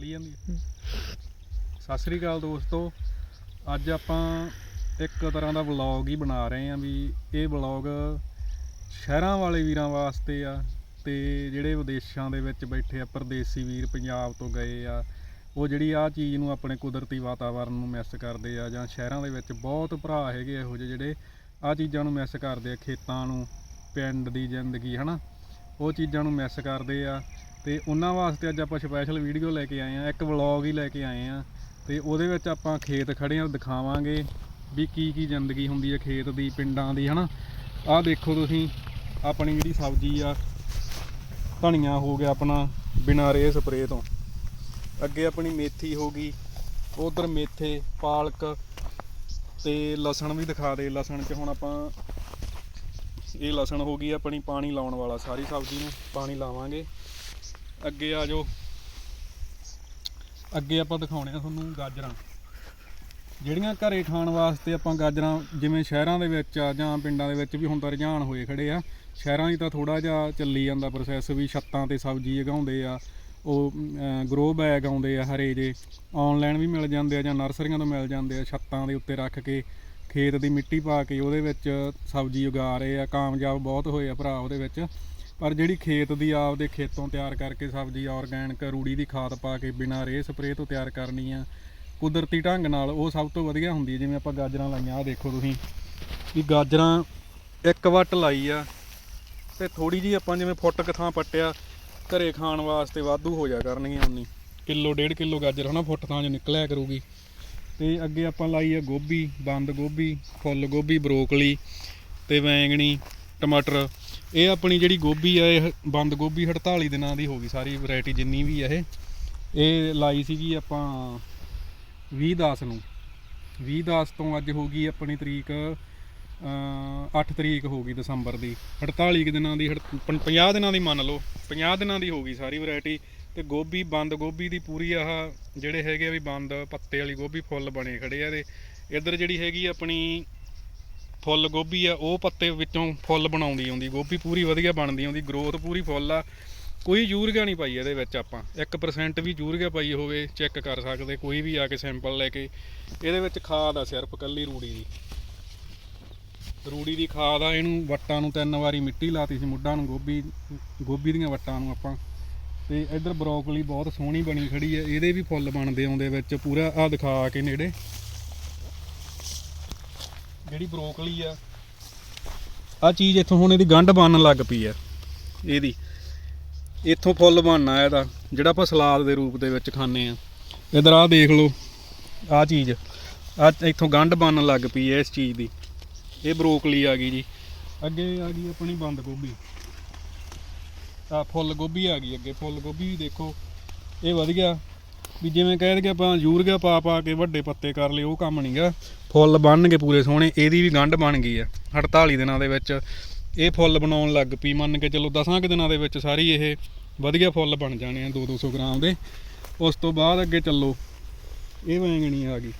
ਚੱਲੀ ਜਾਂਦੀ ਹੈ। ਸਤਿ ਸ੍ਰੀ ਅਕਾਲ ਦੋਸਤੋ, ਅੱਜ ਆਪਾਂ ਇੱਕ ਤਰ੍ਹਾਂ ਦਾ ਵਲੌਗ ਹੀ ਬਣਾ ਰਹੇ ਹਾਂ ਵੀ ਇਹ ਵਲੌਗ ਸ਼ਹਿਰਾਂ ਵਾਲੇ ਵੀਰਾਂ ਵਾਸਤੇ ਆ ਤੇ ਜਿਹੜੇ ਵਿਦੇਸ਼ਾਂ ਦੇ ਵਿੱਚ ਬੈਠੇ ਆ, ਪਰਦੇਸੀ ਵੀਰ ਪੰਜਾਬ ਤੋਂ ਗਏ ਆ, ਉਹ ਜਿਹੜੀ ਆ ਚੀਜ਼ ਨੂੰ ਆਪਣੇ ਕੁਦਰਤੀ ਵਾਤਾਵਰਣ ਨੂੰ ਮਿਸ ਕਰਦੇ ਆ ਜਾਂ ਸ਼ਹਿਰਾਂ ਦੇ ਵਿੱਚ ਬਹੁਤ ਭਰਾ ਹੈਗੇ ਇਹੋ ਜਿਹੇ ਜਿਹੜੇ ਆ ਚੀਜ਼ਾਂ ਨੂੰ ਮਿਸ ਕਰਦੇ ਆ, ਖੇਤਾਂ ਨੂੰ, ਪਿੰਡ ਦੀ ਜ਼ਿੰਦਗੀ, ਹਨਾ? ਉਹ ਚੀਜ਼ਾਂ ਨੂੰ ਮਿਸ ਕਰਦੇ ਆ ਤੇ ਉਹਨਾਂ ਵਾਸਤੇ ਅੱਜ ਆਪਾਂ ਸਪੈਸ਼ਲ ਵੀਡੀਓ ਲੈ ਕੇ ਆਏ ਆ ਇੱਕ ਵਲੌਗ ਹੀ ਲੈ ਕੇ ਆਏ ਆ ਤੇ ਉਹਦੇ ਵਿੱਚ ਆਪਾਂ ਖੇਤ ਖੜੇ ਆ ਦਿਖਾਵਾਂਗੇ ਵੀ ਕੀ ਕੀ ਜ਼ਿੰਦਗੀ ਹੁੰਦੀ ਹੈ ਖੇਤ ਦੀ, ਪਿੰਡਾਂ ਦੀ, ਹਨਾ। ਆਹ ਦੇਖੋ ਤੁਸੀਂ, ਆਪਣੀ ਜਿਹੜੀ ਸਬਜ਼ੀ ਆ, ਧਨੀਆ ਹੋ ਗਿਆ ਆਪਣਾ, ਬਿਨਾਂ ਰੇ ਸਪਰੇਅ ਤੋਂ। ਅੱਗੇ ਆਪਣੀ ਮੇਥੀ ਹੋ ਗਈ, ਉਧਰ ਮੇਥੇ, ਪਾਲਕ ਤੇ ਲਸਣ ਵੀ ਦਿਖਾ ਦੇ, ਲਸਣ 'ਚ ਹੁਣ ਆਪਾਂ ਇਹ ਲਸਣ ਹੋ ਗਈ ਆਪਣੀ ਪਾਣੀ ਲਾਉਣ ਵਾਲਾ, ਸਾਰੀ ਸਬਜ਼ੀ ਨੂੰ ਪਾਣੀ ਲਾਵਾਂਗੇ। ਅੱਗੇ ਆ ਜਾਓ। ਅੱਗੇ ਆਪਾਂ ਦਿਖਾਉਣੇ ਆ ਤੁਹਾਨੂੰ ਗਾਜਰਾਂ। ਜਿਹੜੀਆਂ ਘਰੇ ਖਾਣ ਵਾਸਤੇ ਆਪਾਂ ਗਾਜਰਾਂ ਜਿਵੇਂ ਸ਼ਹਿਰਾਂ ਦੇ ਵਿੱਚ ਆ ਜਾਂ ਪਿੰਡਾਂ ਦੇ ਵਿੱਚ ਵੀ ਹੁਣ ਤਾਂ ਰੁਝਾਨ ਹੋਏ ਖੜੇ ਆ, ਸ਼ਹਿਰਾਂ 'ਚ ਤਾਂ ਥੋੜਾ ਜਿਹਾ ਚੱਲੀ ਜਾਂਦਾ ਪ੍ਰੋਸੈਸ ਵੀ ਛੱਤਾਂ ਤੇ ਸਬਜ਼ੀ ਉਗਾਉਂਦੇ ਆ, ਉਹ ਗਰੋ ਬੈਗ ਆਉਂਦੇ ਆ ਹਰੇ ਜੇ ਆਨਲਾਈਨ ਵੀ ਮਿਲ ਜਾਂਦੇ ਆ ਜਾਂ ਨਰਸਰੀਆਂ ਤੋਂ ਮਿਲ ਜਾਂਦੇ ਆ ਛੱਤਾਂ ਦੇ ਉੱਤੇ ਰੱਖ ਕੇ, ਖੇਤ ਦੀ ਮਿੱਟੀ ਪਾ ਕੇ ਉਹਦੇ ਵਿੱਚ ਸਬਜ਼ੀ ਉਗਾ ਰਹੇ ਆ, ਕਾਮਯਾਬ ਬਹੁਤ ਹੋਏ ਆ ਭਰਾ ਉਹਦੇ ਵਿੱਚ। ਪਰ ਜਿਹੜੀ ਖੇਤ ਦੀ ਆਪਦੇ ਖੇਤੋਂ ਤਿਆਰ ਕਰਕੇ ਸਬਜ਼ੀ ਆਰਗੈਨਿਕ ਰੂੜੀ ਦੀ ਖਾਦ ਪਾ ਕੇ ਬਿਨਾਂ ਰੇਹ ਸਪਰੇਅ ਤੋਂ ਤਿਆਰ ਕਰਨੀ ਆ, ਕੁਦਰਤੀ ਢੰਗ ਨਾਲ ਉਹ ਸਭ ਤੋਂ ਵਧੀਆ ਹੁੰਦੀ ਹੈ, ਜਿਵੇਂ ਆਪਾਂ ਗਾਜਰਾਂ ਲਾਈਆਂ ਆ ਦੇਖੋ ਤੁਸੀਂ ਵੀ ਗਾਜਰਾਂ ਇੱਕ ਵੱਟ ਲਾਈ ਆ ਤੇ ਥੋੜੀ ਜੀ ਆਪਾਂ ਜਿਵੇਂ ਫੁੱਟ ਕੁ ਥਾਂ ਪੱਟਿਆ, ਘਰੇ ਖਾਣ ਵਾਸਤੇ ਵਾਧੂ ਹੋ ਜਾ ਕਰਨਗੀਆਂ ਉਨੀ ਕਿਲੋ, ਡੇਢ ਕਿਲੋ ਗਾਜਰ ਹਨਾ ਫੁੱਟ ਥਾਂ 'ਚ ਨਿਕਲਿਆ ਕਰੂਗੀ। ਤੇ ਅੱਗੇ ਆਪਾਂ ਲਾਈ ਆ ਗੋਭੀ, ਬੰਦ ਗੋਭੀ, ਫੁੱਲ ਗੋਭੀ, ਬਰੋਕਲੀ ਤੇ ਵੈਂਗਣੀ ਟਮਾਟਰ। ਇਹ ਆਪਣੀ ਜਿਹੜੀ ਗੋਭੀ ਆ, ਇਹ ਬੰਦ ਗੋਭੀ 48 ਦਿਨਾਂ ਦੀ ਹੋ ਗਈ, ਸਾਰੀ ਵੈਰਾਈਟੀ ਜਿੰਨੀ ਵੀ ਆ ਇਹ। ਇਹ ਲਾਈ ਸੀਗੀ ਆਪਾਂ 20 10 ਨੂੰ। 20 10 ਤੋਂ ਅੱਜ ਹੋ ਗਈ ਆਪਣੀ ਤਰੀਕ ਅ 8 ਤਰੀਕ ਹੋ ਗਈ ਦਸੰਬਰ ਦੀ। 48 ਕੁ ਦਿਨਾਂ ਦੀ ਹੜ- ਪੰ- 50 ਦਿਨਾਂ ਦੀ ਮੰਨ ਲਓ 50 ਦਿਨਾਂ ਦੀ ਹੋ ਗਈ ਸਾਰੀ ਵੈਰਾਈਟੀ ਤੇ ਗੋਭੀ, ਬੰਦ ਗੋਭੀ ਦੀ ਪੂਰੀ ਆਹ ਜਿਹੜੇ ਹੈਗੇ ਆ ਵੀ ਬੰਦ ਪੱਤੇ ਵਾਲੀ ਗੋਭੀ ਫੁੱਲ ਬਣੇ ਖੜੇ ਆ ਤੇ ਇੱਧਰ ਜਿਹੜੀ ਹੈਗੀ ਆਪਣੀ ਫੁੱਲ ਗੋਭੀ ਆ, ਉਹ ਪੱਤੇ ਵਿੱਚੋਂ ਫੁੱਲ ਬਣਾਉਂਦੀ ਆਉਂਦੀ ਗੋਭੀ ਪੂਰੀ ਵਧੀਆ ਬਣਦੀ ਆਉਂਦੀ ਗਰੋਥ ਪੂਰੀ ਫੁੱਲ ਆ। ਕੋਈ ਯੂਰੀਆ ਨਹੀਂ ਪਾਈ ਇਹਦੇ ਵਿੱਚ ਆਪਾਂ 1% ਵੀ ਯੂਰੀਆ ਪਾਈ ਹੋਵੇ ਚੈੱਕ ਕਰ ਸਕਦੇ, ਕੋਈ ਵੀ ਆ ਕੇ ਸੈਂਪਲ ਲੈ ਕੇ। ਇਹਦੇ ਵਿੱਚ ਖਾਦ ਆ ਸਿਰਫ ਕੱਲੀ ਰੂੜੀ ਦੀ। ਰੂੜੀ ਦੀ ਖਾਦ ਆ, ਇਹਨੂੰ ਵੱਟਾਂ ਨੂੰ ਤਿੰਨ ਵਾਰੀ ਮਿੱਟੀ ਲਾਤੀ ਸੀ ਮੁੱਢਾਂ ਨੂੰ, ਗੋਭੀ ਗੋਭੀ ਦੀਆਂ ਵੱਟਾਂ ਨੂੰ ਆਪਾਂ। ਤੇ ਇੱਧਰ ਬਰੋਕਲੀ ਬਹੁਤ ਸੋਹਣੀ ਬਣੀ ਖੜੀ ਹੈ ਇਹਦੇ ਵੀ ਫੁੱਲ ਬਣਦੇ ਆਉਂਦੇ ਵਿੱਚ, ਪੂਰਾ ਆ ਦਿਖਾ ਕੇ ਨੇੜੇ। ਜਿਹੜੀ ਬਰੋਕਲੀ ਆ। ਆ ਚੀਜ਼ ਇੱਥੋਂ ਹੁਣ ਇਹਦੀ ਗੰਢ ਬਣਨ ਲੱਗ ਪਈ ਆ, ਇਹਦੀ। ਇੱਥੋਂ ਫੁੱਲ ਬਣਨਾ ਇਹਦਾ, ਜਿਹੜਾ ਆਪਾਂ ਸਲਾਦ ਦੇ ਰੂਪ ਦੇ ਵਿੱਚ ਖਾਂਦੇ ਆ। ਇਧਰ ਆ ਦੇਖ ਲਓ ਆ ਚੀਜ਼। ਆ ਇੱਥੋਂ ਗੰਢ ਬਣਨ ਲੱਗ ਪਈ ਹੈ ਇਸ ਚੀਜ਼ ਦੀ। ਇਹ ਬਰੋਕਲੀ ਆ ਗਈ ਜੀ। ਅੱਗੇ ਆ ਗਈ ਆਪਣੀ ਬੰਦ ਗੋਭੀ। ਆ ਫੁੱਲ ਗੋਭੀ ਆ ਗਈ ਅੱਗੇ, ਫੁੱਲ ਗੋਭੀ ਵੀ ਦੇਖੋ, ਇਹ ਵਧੀਆ ਵੀ ਜਿਵੇਂ ਕਹਿ ਦਈਏ ਆਪਾਂ ਯੂਰੀਆ ਪਾ ਪਾ ਕੇ ਵੱਡੇ ਪੱਤੇ ਕਰ ਲਏ, ਉਹ ਕੰਮ ਨਹੀਂਗਾ ਫੁੱਲ ਬਣਨਗੇ ਪੂਰੇ ਸੋਹਣੇ, ਇਹਦੀ ਵੀ ਗੰਢ ਬਣ ਗਈ ਆ 48 ਦਿਨਾਂ ਦੇ ਵਿੱਚ। ਇਹ ਫੁੱਲ ਬਣਾਉਣ ਲੱਗ ਪਈ, ਮੰਨ ਕੇ ਚਲੋ 10 ਕੁ ਦਿਨਾਂ ਦੇ ਵਿੱਚ ਸਾਰੀ ਇਹ ਵਧੀਆ ਫੁੱਲ ਬਣ ਜਾਣੇ ਆ 2-200 ਗ੍ਰਾਮ ਦੇ। ਉਸ ਤੋਂ ਬਾਅਦ ਅੱਗੇ ਚੱਲੋ, ਇਹ ਵੈਂਗਣੀ ਆ ਗਈ।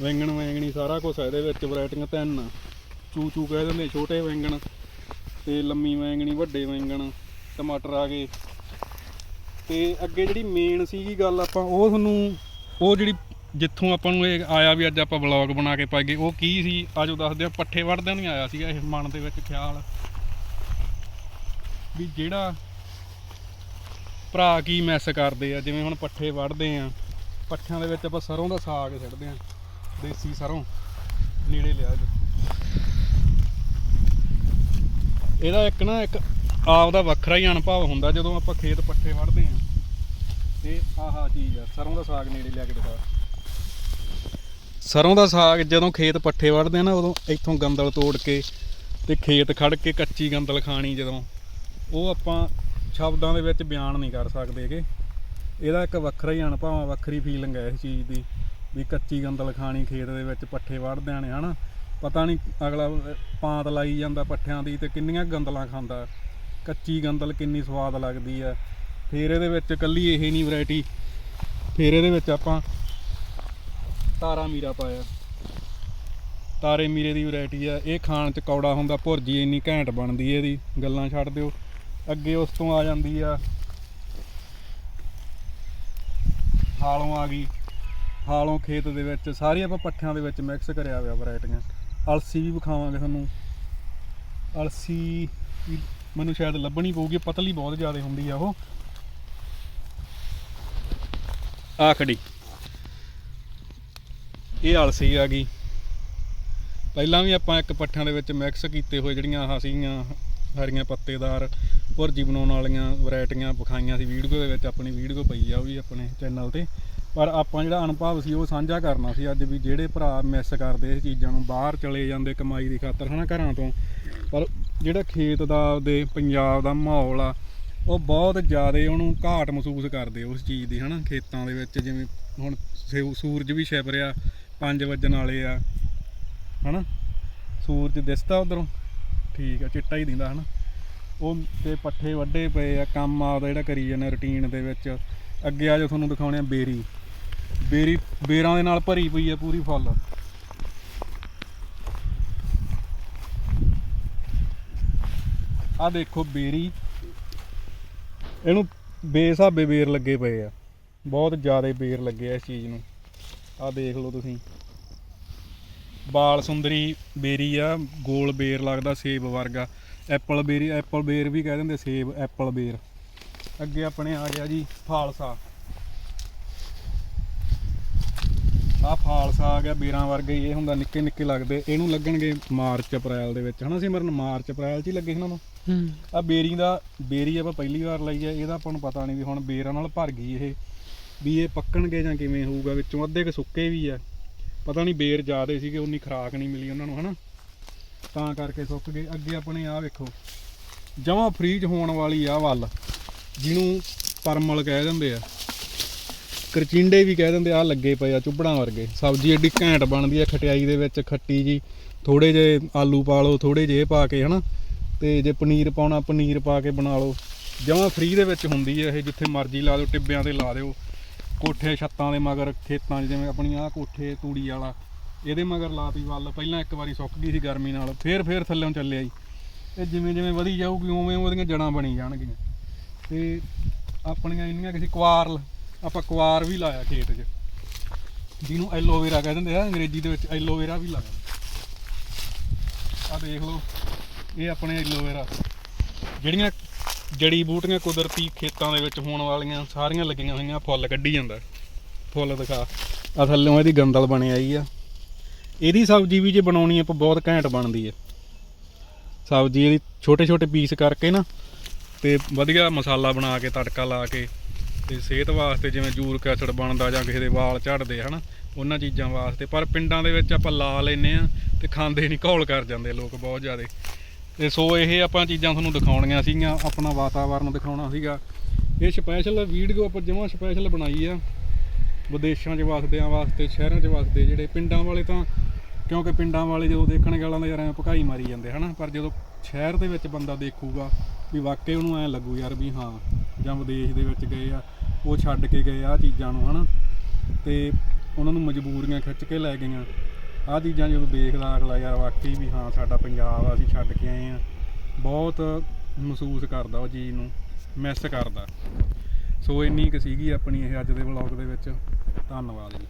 ਵੈਂਗਣ ਵੈਂਗਣੀ ਸਾਰਾ ਕੁਝ ਇਹਦੇ ਵਿੱਚ ਵੈਰਾਈਟੀਆਂ ਤਿੰਨ ਚੂ ਚੂ ਕਹਿ ਦਿੰਦੇ, ਛੋਟੇ ਵੈਂਗਣ ਤੇ ਲੰਮੀ ਵੈਂਗਣੀ, ਵੱਡੇ ਵੈਂਗਣ, ਟਮਾਟਰ ਆ ਗਏ। ਤੇ ਅੱਗੇ ਜਿਹੜੀ ਮੇਨ ਸੀਗੀ ਗੱਲ ਆਪਾਂ, ਉਹ ਤੁਹਾਨੂੰ, ਉਹ ਜਿਹੜੀ ਜਿੱਥੋਂ ਆਪਾਂ ਨੂੰ ਇਹ ਆਇਆ ਵੀ ਅੱਜ ਆਪਾਂ ਵਲੌਗ ਬਣਾ ਕੇ ਪਾਈਏ ਉਹ ਕੀ ਸੀ? ਆਜੋ ਦੱਸਦੇ ਆ, ਪੱਠੇ ਵੜਦਿਆਂ ਨਹੀਂ ਆਇਆ ਸੀਗਾ ਇਹ ਮਨ ਦੇ ਵਿੱਚ ਖਿਆਲ। ਵੀ ਜਿਹੜਾ ਭਰਾ ਕੀ ਮੈਸ ਕਰਦੇ ਆ, ਜਿਵੇਂ ਹੁਣ ਪੱਠੇ ਵੜਦੇ ਆ, ਪੱਠਿਆਂ ਦੇ ਵਿੱਚ ਆਪਾਂ ਸਰੋਂ ਦਾ ਸਾਗ ਛੱਡਦੇ ਆ, ਦੇਸੀ ਸਰੋਂ, ਨੇੜੇ ਲਿਆ ਜੀ। ਇਹਦਾ ਇੱਕ ਨਾ, ਇੱਕ ਆਪ ਦਾ ਵੱਖਰਾ ਹੀ ਅਨੁਭਵ ਹੁੰਦਾ ਜਦੋਂ ਆਪਾਂ ਖੇਤ ਪੱਠੇ ਵੜਦੇ ਆ ਤੇ ਆਹਾ ਚੀਜ਼ ਆ, ਸਰੋਂ ਦਾ ਸਾਗ ਨੇੜੇ ਲਿਆ ਕੇ ਦਿਖਾ। ਸਰੋਂ ਦਾ ਸਾਗ ਜਦੋਂ ਖੇਤ ਪੱਠੇ ਵੜਦੇ ਆ ਨਾ, ਉਦੋਂ ਇੱਥੋਂ ਗੰਦਲ ਤੋੜ ਕੇ ਤੇ ਖੇਤ ਖੜ ਕੇ ਕੱਚੀ ਗੰਦਲ ਖਾਣੀ ਜਦੋਂ, ਉਹ ਆਪਾਂ ਸ਼ਬਦਾਂ ਦੇ ਵਿੱਚ ਬਿਆਨ ਨਹੀਂ ਕਰ ਸਕਦੇ ਸਕਦੇਗੇ ਇਹਦਾ ਇੱਕ ਵੱਖਰਾ ਹੀ ਅਨੁਭਵ ਆ, ਵੱਖਰੀ ਫੀਲਿੰਗ ਹੈ ਇਸ ਚੀਜ਼ ਦੀ, ਵੀ ਕੱਚੀ ਗੰਦਲ ਖਾਣੀ ਖੇਤ ਦੇ ਵਿੱਚ ਪੱਠੇ ਵੜਦਿਆਂ ਨੇ, ਹਨਾ? ਪਤਾ ਨਹੀਂ ਅਗਲਾ ਪਾਂਤ ਲਾਈ ਜਾਂਦਾ ਪੱਠਿਆਂ ਦੀ ਤੇ ਕਿੰਨੀਆਂ ਗੰਦਲਾਂ ਖਾਂਦਾ। ਕੱਚੀ ਗੰਦਲ ਕਿੰਨੀ ਸਵਾਦ ਲੱਗਦੀ ਆ। ਫਿਰ ਇਹਦੇ ਵਿੱਚ ਕੱਲੀ ਇਹ ਨਹੀਂ ਵੈਰਾਈਟੀ ਫਿਰ ਇਹਦੇ ਵਿੱਚ ਆਪਾਂ ਤਾਰਾ ਮੀਰਾ ਪਾਇਆ। ਤਾਰੇ ਮੀਰੇ ਦੀ ਵੈਰਾਈਟੀ ਆ। ਇਹ ਖਾਣ ਚ ਕੌੜਾ ਹੁੰਦਾ, ਭੁਰਜੀ ਇੰਨੀ ਘੈਂਟ ਬਣਦੀ ਇਹਦੀ। ਗੱਲਾਂ ਛੱਡ ਦਿਓ। ਅੱਗੇ ਉਸ ਤੋਂ ਆ ਜਾਂਦੀ ਆ। ਹਾਲੋਂ ਆ ਗਈ। ਹਾਲੋਂ ਖੇਤ ਦੇ ਵਿੱਚ, ਸਾਰੀ ਆਪਾਂ ਪੱਠਿਆਂ ਦੇ ਵਿੱਚ ਮਿਕਸ ਕਰਿਆ ਹੋਇਆ ਵੈਰਾਈਟੀਆਂ ਅਲਸੀ ਵੀ ਵਿਖਾਵਾਂਗੇ ਤੁਹਾਨੂੰ। ਅਲਸੀ ਵੀ ਮੈਨੂੰ ਸ਼ਾਇਦ ਲੱਭਣੀ ਪਊਗੀ, ਪਤਲੀ ਬਹੁਤ ਜ਼ਿਆਦਾ ਹੁੰਦੀ ਆ ਉਹ। ਆ ਖੜੀ। ਇਹ ਅਲਸੀ ਆ ਗਈ। ਪਹਿਲਾਂ ਵੀ ਆਪਾਂ ਇੱਕ ਪੱਠਿਆਂ ਦੇ ਵਿੱਚ ਮਿਕਸ ਕੀਤੇ ਹੋਏ ਜਿਹੜੀਆਂ ਆਹ ਸੀਗੀਆਂ ਹਰੀਆਂ ਪੱਤੇਦਾਰ, ਭੁਰਜੀ ਬਣਾਉਣ ਵਾਲੀਆਂ ਵੈਰਾਈਟੀਆਂ ਵਿਖਾਈਆਂ ਸੀ ਵੀਡੀਓ ਦੇ ਵਿੱਚ, ਆਪਣੀ ਵੀਡੀਓ ਪਈ ਆ ਉਹ ਵੀ ਆਪਣੇ ਚੈਨਲ ਤੇ। ਪਰ ਆਪਾਂ ਜਿਹੜਾ ਅਨੁਭਵ ਸੀ ਉਹ ਸਾਂਝਾ ਕਰਨਾ ਸੀ ਅੱਜ ਵੀ ਜਿਹੜੇ ਭਰਾ ਮਿਸ ਕਰਦੇ ਇਸ ਚੀਜ਼ਾਂ ਨੂੰ, ਬਾਹਰ ਚਲੇ ਜਾਂਦੇ ਕਮਾਈ ਦੀ ਖਾਤਰ ਹਨਾ ਘਰਾਂ ਤੋਂ। ਪਰ ਜਿਹੜਾ ਖੇਤ ਦਾ ਦੇ ਪੰਜਾਬ ਦਾ ਮਾਹੌਲ ਆ, ਉਹ ਬਹੁਤ ਜ਼ਿਆਦਾ ਉਹਨੂੰ ਘਾਟ ਮਹਿਸੂਸ ਕਰਦੇ ਉਸ ਚੀਜ਼ ਦੀ, ਹਨਾ? ਖੇਤਾਂ ਦੇ ਵਿੱਚ ਜਿਵੇਂ ਹੁਣ ਸਿਉ- ਸੂਰਜ ਵੀ ਛਿਪ ਰਿਹਾ 5 ਵਜਣ ਵਾਲੇ ਆ, ਹਨਾ? ਸੂਰਜ ਦਿਸਦਾ ਉਧਰੋਂ, ਠੀਕ ਆ, ਚਿੱਟਾ ਹੀ ਦਿੰਦਾ, ਹਨਾ? ਉਹ ਤੇ ਪੱਠੇ ਵੱਡੇ ਪਏ ਆ, ਕੰਮ ਆਪਦਾ ਜਿਹੜਾ ਕਰੀ ਜਾਂਦੇ ਰੁਟੀਨ ਦੇ ਵਿੱਚ। ਅੱਗੇ ਆ ਜੋ ਤੁਹਾਨੂੰ ਦਿਖਾਉਣੇ ਆ ਬੇਰੀ। ਬੇਰੀ, ਬੇਰਾਂ ਦੇ ਨਾਲ ਭਰੀ ਪਈ ਆ ਪੂਰੀ ਫੁੱਲ। ਆ ਦੇਖੋ ਬੇਰੀ। ਇਹਨੂੰ ਬੇਸਾਬੇ ਬੇਰ ਲੱਗੇ ਪਏ ਆ। ਬਹੁਤ ਜ਼ਿਆਦਾ ਬੇਰ ਲੱਗੇ ਆ ਇਸ ਚੀਜ਼ ਨੂੰ। ਆ ਦੇਖ ਲਓ ਤੁਸੀਂ। ਬਾਲ ਸੁੰਦਰੀ ਬੇਰੀ ਆ, ਗੋਲ ਬੇਰ ਲੱਗਦਾ, ਸੇਬ ਵਰਗਾ। ਐਪਲ ਬੇਰੀ, ਐਪਲ ਬੇਰ ਵੀ ਕਹਿ ਦਿੰਦੇ, ਸੇਬ ਐਪਲ ਬੇਰ। ਅੱਗੇ ਆਪਣੇ ਆ ਗਿਆ ਜੀ, ਫਾਲਸਾ। ਆ ਫਾਲਸਾ ਆ ਗਿਆ ਬੇਰਾਂ ਵਰਗਾ ਹੀ ਇਹ ਹੁੰਦਾ ਨਿੱਕੇ ਨਿੱਕੇ ਲੱਗਦੇ ਇਹਨੂੰ ਲੱਗਣਗੇ ਮਾਰਚ ਅਪ੍ਰੈਲ ਦੇ ਵਿੱਚ। ਹਨਾ ਸਿਮਰਨ ਮਾਰਚ ਅਪ੍ਰੈਲ ਚ ਹੀ ਲੱਗੇ ਇਹਨਾਂ ਨੂੰ ਹੂੰ। ਆ ਬੇਰੀ ਦਾ ਬੇਰੀ ਆਪਾਂ ਪਹਿਲੀ ਵਾਰ ਲਈ ਹੈ ਇਹਦਾ ਆਪਾਂ ਨੂੰ ਪਤਾ ਨਹੀਂ ਵੀ ਹੁਣ ਬੇਰਾਂ ਨਾਲ ਭਰ ਗਈ ਇਹ ਵੀ ਇਹ ਪੱਕਣਗੇ ਜਾਂ ਕਿਵੇਂ ਹੋਊਗਾ ਵਿੱਚੋਂ ਅੱਧੇ ਕ ਸੁੱਕੇ ਵੀ ਆ। ਪਤਾ ਨਹੀਂ ਬੇਰ ਜ਼ਿਆਦੇ ਸੀਗੇ ਉਨੀ ਖਰਾਕ ਨਹੀਂ ਮਿਲੀ ਉਹਨਾਂ ਨੂੰ ਹਨਾ? ਤਾਂ ਕਰਕੇ ਸੁੱਕ ਗਏ। ਅੱਗੇ ਆਪਣੇ ਆ ਵੇਖੋ ਜਮਾਂ ਫਰੀਜ ਹੋਣ ਵਾਲੀ ਆ ਵੱਲ ਜਿਹਨੂੰ ਪਰਮਲ ਕਹਿ ਦਿੰਦੇ ਆ। ਕਰਚਿੰਡੇ ਵੀ ਕਹਿ ਦਿੰਦੇ ਆ ਲੱਗੇ ਪਏ ਆ ਚੁੱਭੜਾਂ ਵਰਗੇ। ਸਬਜ਼ੀ ਏਡੀ ਘੈਂਟ ਬਣਦੀ ਆ, ਖਟਿਆਈ ਦੇ ਵਿੱਚ ਖੱਟੀ ਜੀ ਥੋੜੇ ਜੇ ਆਲੂ ਪਾ ਲਓ ਥੋੜੇ ਜੇ ਪਾ ਕੇ, ਹਨਾ? ਤੇ ਜੇ ਪਨੀਰ ਪਾਉਣਾ, ਪਨੀਰ ਪਾ ਕੇ ਬਣਾ ਲਓ। ਜਮਾਂ ਫ੍ਰੀ ਦੇ ਵਿੱਚ ਹੁੰਦੀ ਹੈ ਇਹ, ਜਿੱਥੇ ਮਰਜ਼ੀ ਲਾ ਦਿਓ, ਟਿੱਬਿਆਂ ਤੇ ਲਾ ਦਿਓ। ਕੋਠੇ ਛੱਤਾਂ ਦੇ ਮਗਰ, ਖੇਤਾਂ 'ਚ, ਜਿਵੇਂ ਆਪਣੀ ਆਹ ਕੋਠੇ, ਤੂੜੀ ਵਾਲਾ, ਇਹਦੇ ਮਗਰ ਲਾਤੀ ਵੱਲ। ਪਹਿਲਾਂ ਇੱਕ ਵਾਰੀ ਸੁੱਕ ਗਈ ਸੀ ਗਰਮੀ ਨਾਲ, ਫੇਰ ਫੇਰ ਥੱਲੇੋਂ ਚੱਲਿਆ ਜੀ। ਇਹ ਜਿਵੇਂ ਜਿਵੇਂ ਵਧੀ ਜਾਊਗੀ, ਉਵੇਂ ਉਹਦੀਆਂ ਜੜਾਂ ਬਣੀ ਜਾਣਗੀਆਂ। ਤੇ ਆਪਣੀਆਂ ਇੰਨੀਆਂ ਕਿਸੇ ਕੁਆਰਲ ਆਪਾਂ ਕੁਆਰ ਵੀ ਲਾਇਆ ਖੇਤ 'ਚ। ਜਿਹਨੂੰ ਐਲੋਵੇਰਾ ਕਹਿ ਦਿੰਦੇ ਆ, ਅੰਗਰੇਜ਼ੀ ਦੇ ਵਿੱਚ ਐਲੋਵੇਰਾ ਵੀ ਲਾਇਆ। ਆ ਦੇਖ ਲਓ, ਇਹ ਆਪਣੇ ਐਲੋਵੇਰਾ। ਜਿਹੜੀਆਂ ਜੜੀ ਬੂਟੀਆਂ ਕੁਦਰਤੀ ਖੇਤਾਂ ਦੇ ਵਿੱਚ ਹੋਣ ਵਾਲੀਆਂ ਸਾਰੀਆਂ ਲੱਗੀਆਂ ਹੋਈਆਂ, ਫੁੱਲ ਕੱਢੀ ਜਾਂਦਾ। ਫੁੱਲ ਦਿਖਾ। ਆ ਥੱਲੋਂ ਇਹਦੀ ਗੰਦਲ ਬਣ ਆਈ ਆ। ਇਹਦੀ ਸਬਜ਼ੀ ਵੀ ਜੇ ਬਣਾਉਣੀ ਆਪਾਂ ਬਹੁਤ ਘੈਂਟ ਬਣਦੀ ਹੈ ਸਬਜ਼ੀ ਇਹਦੀ ਛੋਟੇ ਛੋਟੇ ਪੀਸ ਕਰਕੇ ਨਾ, ਤੇ ਵਧੀਆ ਮਸਾਲਾ ਬਣਾ ਕੇ, ਤੜਕਾ ਲਾ ਕੇ ਤੇ ਸਿਹਤ ਵਾਸਤੇ ਜਿਵੇਂ ਜੂਰਕ ਐਸਿਡ ਬਣਦਾ ਜਾਂ ਕਿਸੇ ਦੇ ਵਾਲ ਝੜਦੇ ਹਨਾ, ਉਹਨਾਂ ਚੀਜ਼ਾਂ ਵਾਸਤੇ। ਪਰ ਪਿੰਡਾਂ ਦੇ ਵਿੱਚ ਆਪਾਂ ਲਾ ਲੈਨੇ ਆ ਤੇ ਖਾਂਦੇ ਨਹੀਂ, ਘੋਲ ਕਰ ਜਾਂਦੇ ਲੋਕ ਬਹੁਤ ਜ਼ਿਆਦਾ। ਤੇ ਸੋ ਇਹ ਆਪਾਂ ਚੀਜ਼ਾਂ ਤੁਹਾਨੂੰ ਦਿਖਾਉਣੀਆਂ ਸੀਗੀਆਂ, ਆਪਣਾ ਵਾਤਾਵਰਨ ਦਿਖਾਉਣਾ ਸੀਗਾ। ਇਹ ਸਪੈਸ਼ਲ ਵੀਡੀਓ ਆਪਾਂ ਜਮਾਂ ਸਪੈਸ਼ਲ ਬਣਾਈ ਆ। ਵਿਦੇਸ਼ਾਂ 'ਚ ਵਸਦਿਆਂ ਵਾਸਤੇ, ਸ਼ਹਿਰਾਂ 'ਚ ਵਸਦੇ ਜਿਹੜੇ ਪਿੰਡਾਂ ਵਾਲੇ ਤਾਂ, ਕਿਉਂਕਿ ਪਿੰਡਾਂ ਵਾਲੇ ਜਦੋਂ ਦੇਖਣ ਗਾਲਾਂ ਦਾ ਯਾਰ ਐਂ ਭਕਾਈ ਮਾਰੀ ਜਾਂਦੇ ਹਨਾ, ਪਰ ਜਦੋਂ ਸ਼ਹਿਰ ਦੇ ਵਿੱਚ ਬੰਦਾ ਦੇਖੂਗਾ ਵੀ ਵਾਕਈ ਉਹਨੂੰ ਐਂ ਲੱਗੂ ਯਾਰ ਵੀ ਹਾਂ, ਜਾਂ ਵਿਦੇਸ਼ ਦੇ ਵਿੱਚ ਗਏ ਆ ਉਹ ਛੱਡ ਕੇ ਗਏ ਆ ਚੀਜ਼ਾਂ ਨੂੰ, ਹਨਾ? ਤੇ ਉਹਨਾਂ ਨੂੰ ਮਜਬੂਰੀਆਂ ਖਿੱਚ ਕੇ ਲੈ ਗਈਆਂ। ਆਹ ਚੀਜ਼ਾਂ ਜਦੋਂ ਦੇਖਦਾ ਅਗਲਾ ਯਾਰ, ਵਾਕਈ ਵੀ ਹਾਂ, ਸਾਡਾ ਪੰਜਾਬ ਆ ਅਸੀਂ ਛੱਡ ਕੇ ਆਏ ਆ। ਬਹੁਤ ਮਹਿਸੂਸ ਕਰਦਾ ਉਹ ਚੀਜ਼ ਨੂੰ ਮਿਸ ਕਰਦਾ। ਸੋ ਇੰਨੀ ਕੁ ਸੀਗੀ ਆਪਣੀ ਇਹ ਅੱਜ ਦੇ ਵਲੌਗ ਦੇ ਵਿੱਚ। ਧੰਨਵਾਦ ਜੀ।